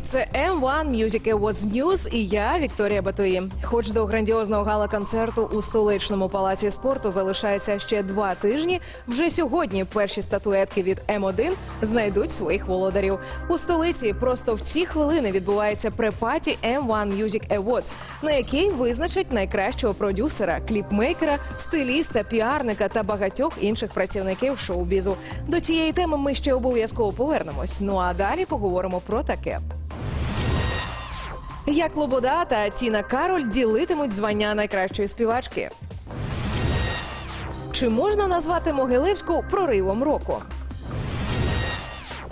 Це M1 Music Awards News і я, Вікторія Батої. Хоч до грандіозного гала-концерту у столичному палаці спорту залишається ще два тижні. Вже сьогодні перші статуетки від М1 знайдуть своїх володарів. У столиці просто в ці хвилини відбувається препаті M1 Music Awards, на якій визначать найкращого продюсера, кліпмейкера, стиліста, піарника та багатьох інших працівників шоу-бізу. До цієї теми ми ще обов'язково повернемось. Ну а далі поговоримо про таке. Як Лобода та Тіна Кароль ділитимуть звання найкращої співачки. Чи можна назвати Могилевську проривом року?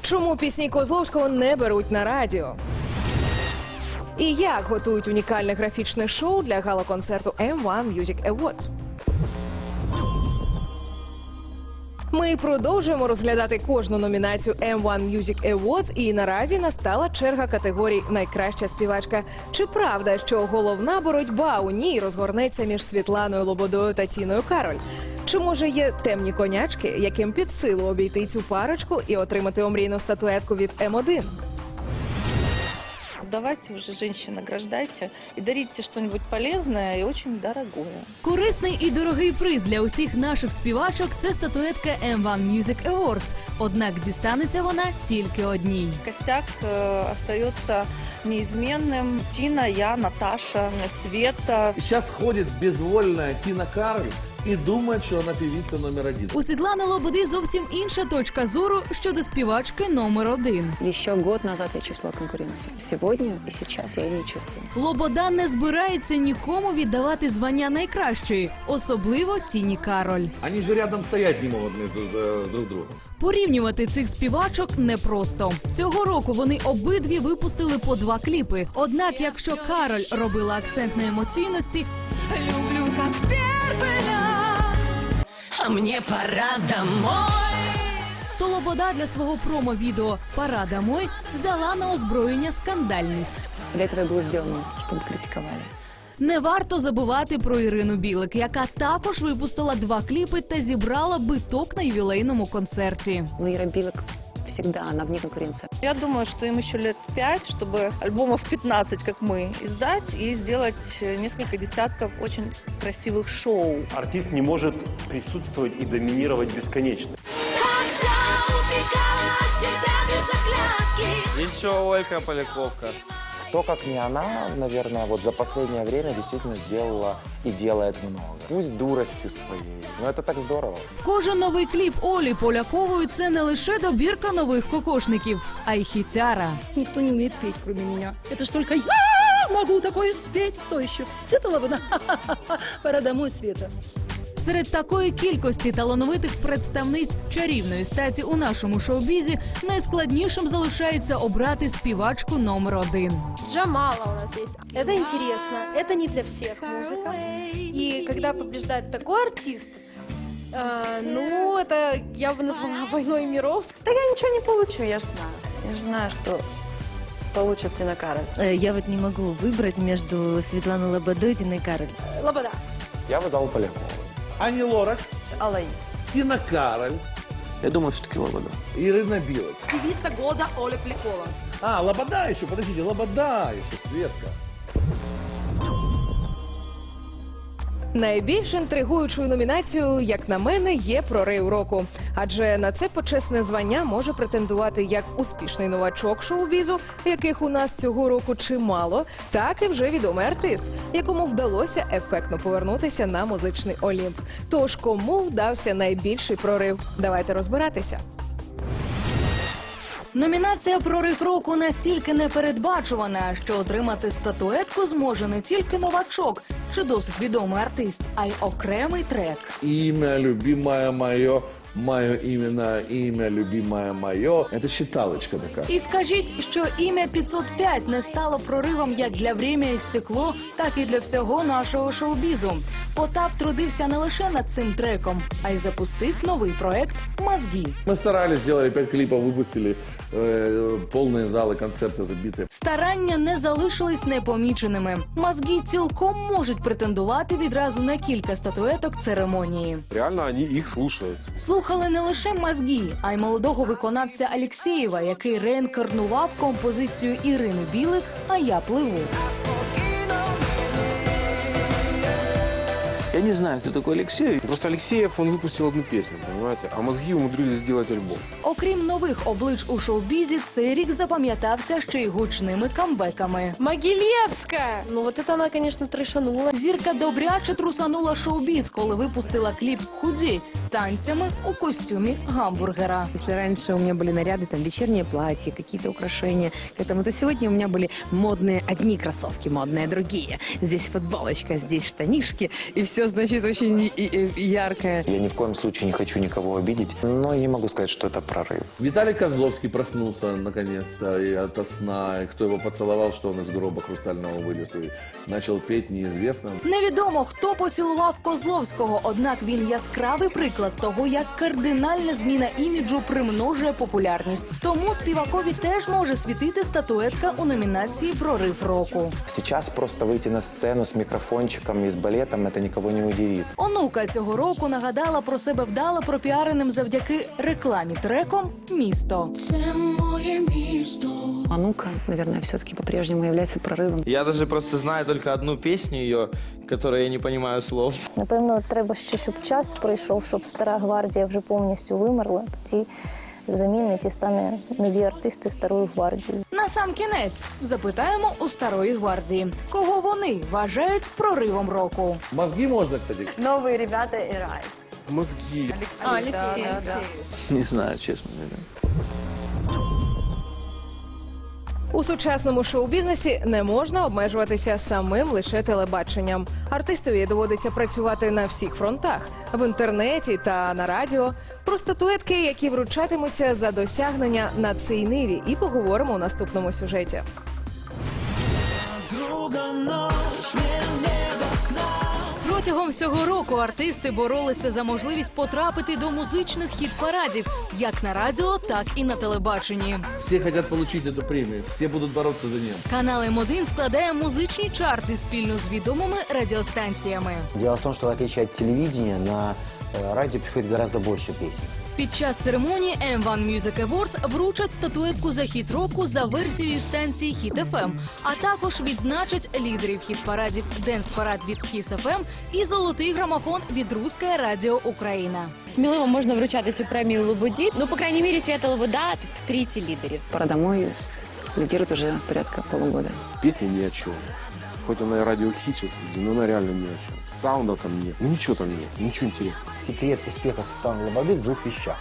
Чому пісні Козловського не беруть на радіо? І як готують унікальне графічне шоу для гала-концерту M1 Music Awards? Ми продовжуємо розглядати кожну номінацію M1 Music Awards, і наразі настала черга категорій Найкраща співачка. Чи правда, що головна боротьба у ній розгорнеться між Світланою Лободою та Тіною Кароль? Чи може є темні конячки, яким під силу обійти цю парочку і отримати омрійну статуетку від М1? Давайте уже, женщины, награждайте и дарите что-нибудь полезное и очень дорогое. Корисний і дорогий приз для усіх наших співачок це статуетка M1 Music Awards. Однак дістанеться вона тільки одній. Костяк э, остается неизменным. Тина, я, Наташа, Света. Сейчас ходит безвольная Тина Кароль и думает, что она певица номер один. У Світлани Лободи зовсім інша точка зору щодо співачки номер один. Еще год назад я чувствовала конкуренцию. Сегодня и сейчас я ее не чувствую. Лобода не збирається нікому віддавати звання найкращої, особливо Тіні Кароль. Они же рядом стоять не э, друг другом. Порівнювати цих співачок непросто. Цього року вони обидві випустили по два кліпи. Однак, якщо Кароль робила акцент на емоційності, Люблю, как в первый раз А мне пора домой то Лобода для свого промо-відео «Пора домой» взяла на озброєння скандальність. Для этого и было сделано, чтобы критиковали. Не варто забувати про Ірину Білик, яка також випустила два кліпи та зібрала биток на ювілейному концерті. Но Ира Билок всегда, она вне конкуренции. Я думаю, что им еще лет пять, чтобы альбомов 15, как мы, издать и сделать э, несколько десятков очень красивых шоу. Артист не может присутствовать и доминировать бесконечно. Когда убегала от тебя без оглядки Ничего, Ольга Поляковка. Кто, как не она, наверное, вот за последнее время действительно сделала и делает много. Пусть дуростью своей, но это так здорово. Кожен новий кліп Олі Полякової це не лише добірка нових кокошників, а й хітяра. Никто не умеет петь, кроме меня. Это ж только я могу такое спеть. Кто еще? Света Лобода. Пора домой, Света. Серед такої кількості талановитих представниць чарівної статі у нашому шоу-бізі найскладнішим залишається обрати співачку номер один. Джамала у нас есть. Это интересно. Это не для всех музыка. И когда побеждает такой артист, э, ну, это я бы назвала войной миров. Да я ничего не получу, я же знаю. Я же знаю, что получит Тина Кароль. Э, Я вот не могу выбрать между Светланой Лободой и Тиной Кароль. Лобода. Я бы дал Полякову. Ани Лорак, Алаис. Тина Кароль, Я думаю, все-таки Лобода. Ирина Билык. Певица года Оля Полякова. А, Лобода еще, подождите, Лобода еще, Светка. Найбільш інтригуючою номінацією, як на мене, є прорив року. Адже на це почесне звання може претендувати як успішний новачок шоу-бізу, яких у нас цього року чимало, так і вже відомий артист, якому вдалося ефектно повернутися на музичний олімп. Тож кому вдався найбільший прорив? Давайте розбиратися. Номінація Прорив року настільки непередбачувана, що отримати статуетку зможе не тільки новачок чи досить відомий артист, а й окремий трек. Ім'я любимое мое, мое именно имя любимое мое. Это считалочка такая. І скажіть, що ім'я 505 не стало проривом як для «Время і стекло, так і для всього нашого шоу-бізу. Потап трудився не лише над цим треком, а й запустив новий проект Мозги. Мы старались, сделали пять клипов, выпустили э, полные залы, концерты забиты. Старання не залишились непоміченими. Мозги цілком можуть претендувати відразу на кілька статуеток церемонії. Реально они их слушают. Слухати Послухали не лише мозгі, а й молодого виконавця Алєксєєва, який реінкарнував композицію Ірини Білик А я пливу. не знаю, кто такой Алексей. Просто Алексеев, он выпустил одну песню, понимаете? А мозги умудрились сделать альбом. Окрім нових облич у шоу-бізі, цей рік запам'ятався ще й гучними камбеками. Могилевская! Ну вот это она, конечно, трешанула. Зірка добряче трусанула шоу-біз, коли випустила кліп «Худеть» з танцями у костюмі гамбургера. Если раньше у меня были наряды, там вечернее платье, какие-то украшения к этому, то сегодня у меня были модные одни кроссовки, модные другие. Здесь футболочка, здесь штанишки, и все, значит, очень и- и- и яркое. Я ни в коем случае не хочу никого обидеть, но не могу сказать, что это прорыв. Виталий Козловский проснулся наконец-то и ото сна. И кто его поцеловал, что он из гроба хрустального вылез и начал петь неизвестно. Невідомо, хто поцілував Козловського, однак він яскравий приклад того, як кардинальна зміна іміджу примножує популярність. Тому співакові теж може світити статуетка у номінації Прорив року. Сейчас просто выйти на сцену с микрофончиком и с балетом, это никого не удивит. Онука цього року нагадала про себе вдало пропіареним завдяки рекламі треком Місто моє Місто. Анука, наверное, все-таки по-прежнему является прорывом. Я даже просто знаю только одну песню ее, которой я не понимаю слов. Напевно, треба ще, щоб час пройшов, щоб стара гвардія вже повністю вимерла. Тоді замінить і стане нові артисти старою гвардією. На сам кінець запитаємо у старої гвардії, кого вони вважають проривом року. Мозги можно, кстати. Новые ребята и Райс. Мозги. Алексей. Не знаю, честно говоря. У сучасному шоу-бізнесі не можна обмежуватися самим лише телебаченням. Артистові доводиться працювати на всіх фронтах в інтернеті та на радіо. Про статуетки, які вручатимуться за досягнення на цій ниві, і поговоримо у наступному сюжеті. Протягом всього року артисти боролися за можливість потрапити до музичних хіт-парадів як на радіо, так і на телебаченні. Всі хочуть отримати цю премію, всі будуть боротися за нее. Канал М1 складає музичні чарти спільно з відомими радіостанціями. Діло в тому, що в отличие от телевидения, на радіо приходить гораздо більше песен. Під час церемонії M1 Music Awards вручать статуетку за хіт року за версією станції Хіт FM, а також відзначать лідерів хіт-парадів Денс Парад від Kiss FM і золотий грамофон від Руське Радіо Україна. Сміливо можна вручати цю премію Лободі. Ну, по крайній мірі, Свята Лобода в трійці лідерів. парадамою. домой» лидирует уже порядка полугода. Песня ни о чем. Хоть она и радиохитческая, но она реально ни о чем. Саунда там нет, ну ничего там нет, ничего интересного. Секрет успеха Светланы Лободы в двух вещах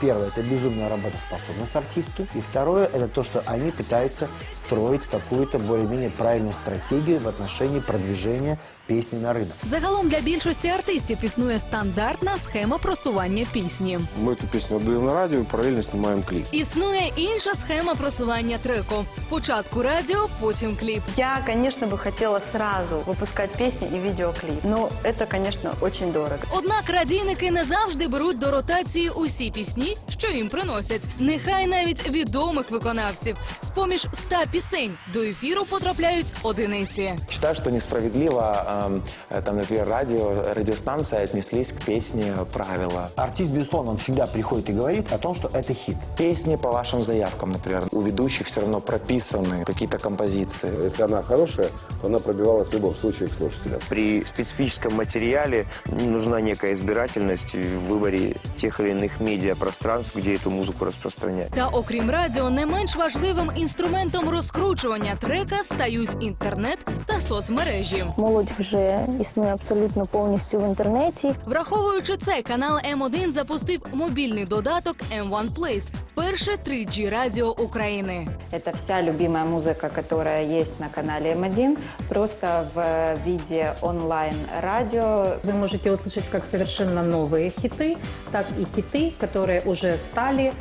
Первое – это безумная работоспособность артистки. И второе – это то, что они пытаются строить какую-то более-менее правильную стратегию в отношении продвижения песни на рынок. Загалом для більшості артистів існує стандартна схема просування пісні. Мы эту песню отдаем на радио и параллельно снимаем клип. Існує інша схема просування треку. Спочатку радіо, потім кліп. Я, конечно, бы хотела сразу выпускать песни и видеоклип. Но это, конечно, очень дорого. Однак радійники не завжди беруть до ротації усі пісні, що їм приносять. Нехай навіть відомих виконавців. З поміж ста пісень до ефіру потрапляють одиниці. Считаю, что несправедливо, эм, э, там, например, радио, радиостанции отнеслись к песне «Правила». Артист, безусловно, он всегда приходит и говорит о том, что это хит. Песни по вашим заявкам, например. У ведущих все равно прописаны какие-то композиции. Если она хорошая, то она пробивалась в любом случае к слушателям. При специфическом материале нужна некая избирательность в выборе тех или иных медиапространств, где эту музыку распространять. Та окрім радіо, не менш важливим інструментом розкручування трека стають інтернет та соцмережі. Молодь вже існує абсолютно повністю в інтернеті. Враховуючи це, канал М1 запустив мобільний додаток M1 Place – перше 3G радіо України. Это вся любимая музыка, которая есть на канале М1, просто в виде онлайн-радио. Вы можете услышать как совершенно новые хиты, так и хиты, которые уже стали э,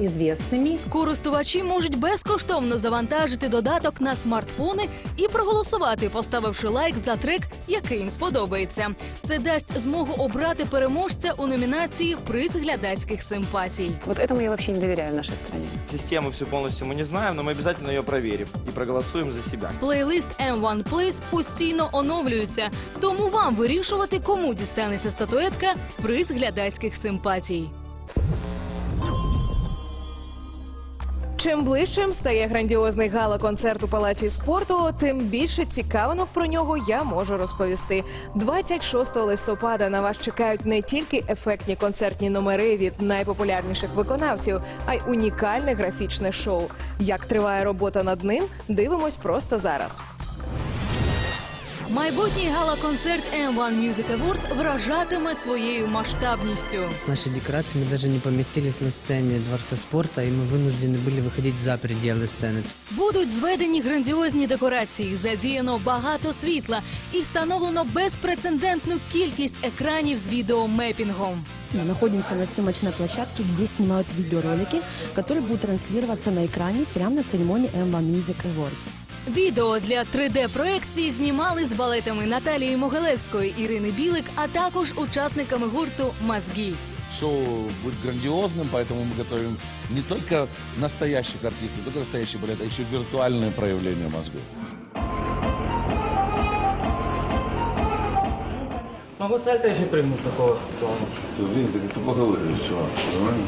известными. Користувачі можуть безкоштовно завантажити додаток на смартфони і проголосувати, поставивши лайк за трек, який їм сподобається. Це дасть змогу обрати переможця у номінації Приз глядацьких симпатій. Вот этому я вообще не доверяю в нашей стране. Систему всю полностью мы не знаем, но мы обязательно ее проверим и проголосуем за себя. Плейлист M1 Place постійно оновлюється, тому вам вирішувати, кому дістанеться статуетка приз глядацьких симпатій. Чим ближчим стає грандіозний гала-концерт у палаці спорту, тим більше цікавинок про нього я можу розповісти. 26 листопада на вас чекають не тільки ефектні концертні номери від найпопулярніших виконавців, а й унікальне графічне шоу. Як триває робота над ним, дивимось просто зараз. Майбутній гала-концерт M1 Music Awards вражатиме своєю масштабністю. Наши декорации мы даже не поместились на сцене Дворца спорта, и мы вынуждены были выходить за пределы сцены. Будуть зведені грандіозні декорації, задіяно багато світла і встановлено безпрецедентну кількість екранів з відеомепінгом. Мы находимся на съемочной площадке, где снимают видеоролики, которые будут транслироваться на экране прямо на церемонии M1 Music Awards. Відео для 3D-проекції знімали з балетами Наталії Могилевської, Ірини Білик, а також учасниками гурту Мозги. Шоу будет грандиозным, поэтому мы готовим не только настоящих артистов, не только настоящий балет, а еще и виртуальное проявление мозгов. Могу сальто еще прыгнуть такого плана. Ты, блин, ты как-то поговоришь, чувак, нормально?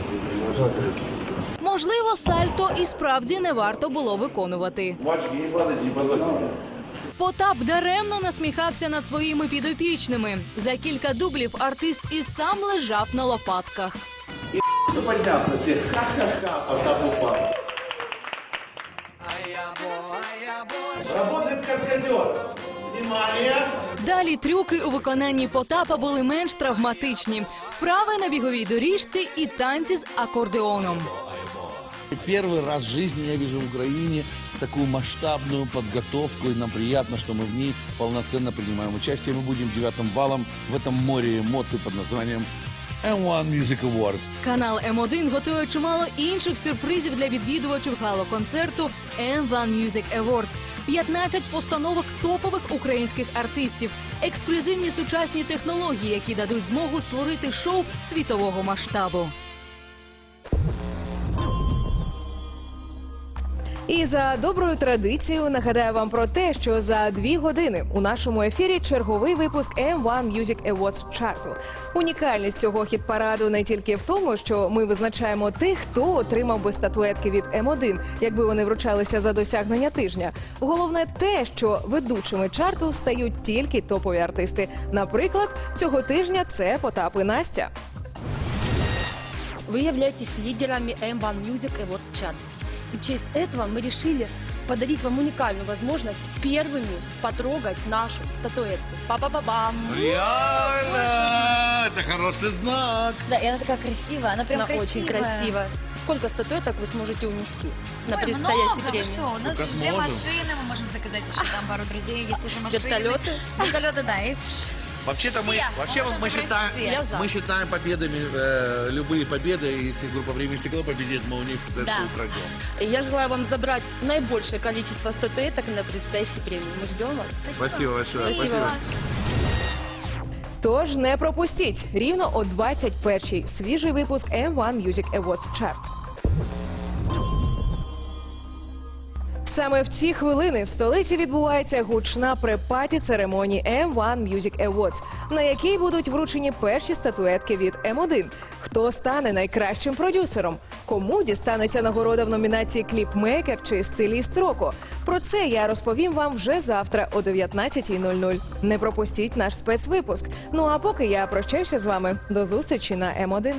Можливо, сальто і справді не варто було виконувати. Мальчики, не. Потап даремно насміхався над своїми підопічними. За кілька дублів артист і сам лежав на лопатках. Ну поднялся все. Ха-ха-ха, Потап упал. Работает каскадер. Внимание! Далі трюки у виконанні Потапа були менш травматичні. Вправи на біговій доріжці і танці з акордеоном. Первый раз в жизни я вижу в Украине такую масштабную подготовку, и нам приятно, что мы в ней полноценно принимаем участие. Мы будем девятым балом в этом море эмоций под названием M1 Music Awards. Канал М1 готує чимало інших сюрпризів для відвідувачів гало-концерту M1 Music Awards. 15 постановок топових українських артистів, ексклюзивні сучасні технології, які дадуть змогу створити шоу світового масштабу. І за доброю традицією нагадаю вам про те, що за дві години у нашому ефірі черговий випуск M1 Music Awards чарту. Унікальність цього хіт-параду не тільки в тому, що ми визначаємо тих, хто отримав би статуетки від М1, якби вони вручалися за досягнення тижня. Головне те, що ведучими чарту стають тільки топові артисти. Наприклад, цього тижня це Потап і Настя. Вы являетесь лидерами M1 Music Awards Chart. И в честь этого мы решили подарить вам уникальную возможность первыми потрогать нашу статуэтку. Па-па-па-бам! Реально! Это хороший знак. Да, и она такая красивая, она прям очень красивая. красивая. Сколько статуэток вы сможете унести на Ой, предстоящей много, вы премии? что, у нас Сколько же две сможем. машины, мы можем заказать еще там пару друзей, есть уже машины. Вертолеты? Вертолеты, да. И Вообще-то мы, Все. вообще Можно мы забрать считаем, все. Я за. мы считаем победами э, любые победы. И Если группа «Время стекло» победит, мы у них статуэтку Да. украдем. И я желаю вам забрать наибольшее количество статуэток на предстоящей премии. Мы ждем вас. Спасибо большое. Спасибо. Тож не пропустіть рівно о 21-й свіжий випуск M1 Music Awards Chart. Саме в ці хвилини в столиці відбувається гучна препаті церемонії M1 Music Awards, на якій будуть вручені перші статуетки від М1. Хто стане найкращим продюсером? Кому дістанеться нагорода в номінації кліпмейкер чи стиліст року? Про це я розповім вам вже завтра о 19.00. Не пропустіть наш спецвипуск. Ну а поки я прощаюся з вами. До зустрічі на М1.